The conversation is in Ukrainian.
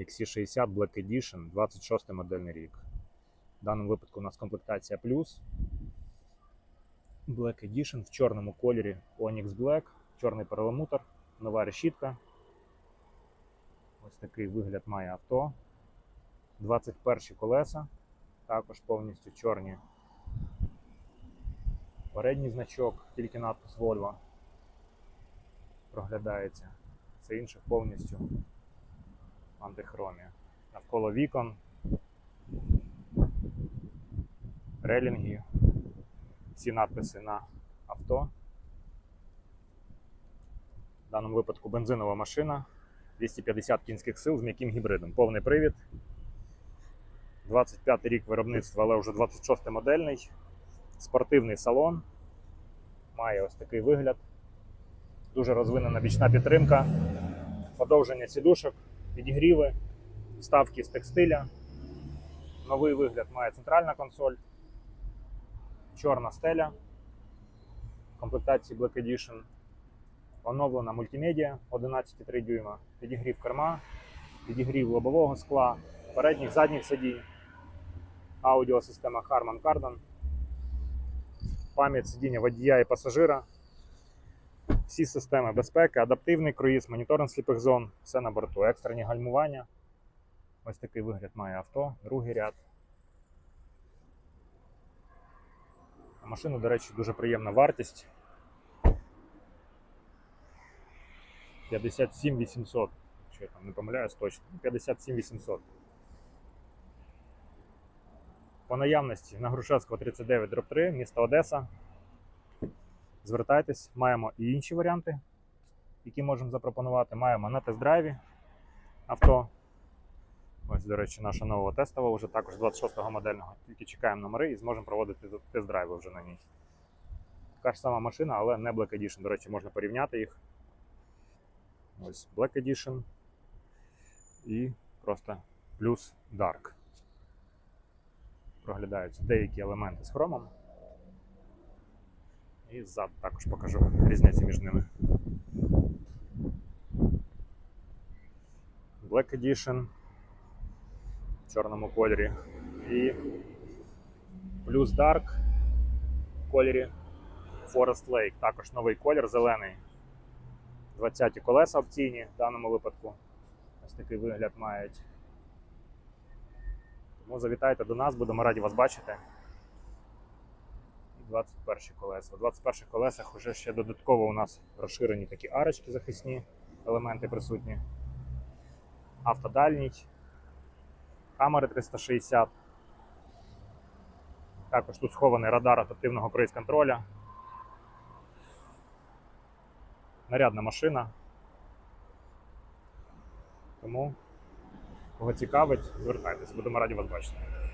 XC60 Black Edition, 26 модельний рік. В даному випадку у нас комплектація плюс. Black Edition в чорному кольорі Onyx Black, чорний перламутр, нова решітка. Ось такий вигляд має авто. 21 колеса, також повністю чорні. Передній значок, тільки надпис Volvo проглядається. Все інше повністю антихромія. Навколо вікон, релінги, всі надписи на авто. В даному випадку бензинова машина, 250 кінських сил з м'яким гібридом. Повний привід. 25 рік виробництва, але вже 26 модельний. Спортивний салон. Має ось такий вигляд. Дуже розвинена бічна підтримка, подовження сідушок, підігріви, вставки з текстиля. Новий вигляд має центральна консоль, чорна стеля. Комплектації Black Edition. Оновлена мультимедіа 11,3 дюйма, підігрів керма, підігрів лобового скла, передніх задніх сидінь, аудіосистема Harman Kardon, пам'ять сидіння водія і пасажира, всі системи безпеки, адаптивний круїз, моніторинг сліпих зон, все на борту, екстрені гальмування. Ось такий вигляд має авто, другий ряд. А Машина, до речі, дуже приємна вартість. 57 800. Якщо я там не помиляюсь точно. 57 800. По наявності на Грушевського 39 дроб 3, місто Одеса. Звертайтесь, маємо і інші варіанти, які можемо запропонувати. Маємо на тест-драйві авто. Ось, до речі, наша нова тестова, вже також 26-го модельного. Тільки чекаємо номери і зможемо проводити тест-драйви вже на ній. Така ж сама машина, але не Black Edition. До речі, можна порівняти їх. Ось Black Edition і просто плюс Dark. Проглядаються деякі елементи з хромом. І ззаду також покажу різниці між ними. Black Edition в чорному кольорі і плюс Dark в кольорі Forest Lake. Також новий колір зелений. 20 колеса опційні в даному випадку. Ось такий вигляд мають. Тому завітайте до нас, будемо раді вас бачити. І 21 колеса. У 21 колесах вже ще додатково у нас розширені такі арочки захисні, елементи присутні. Автодальність, камери 360. Також тут схований радар адаптивного круїз контроля. Нарядна машина. Тому, кого цікавить, звертайтесь, будемо раді вас бачити.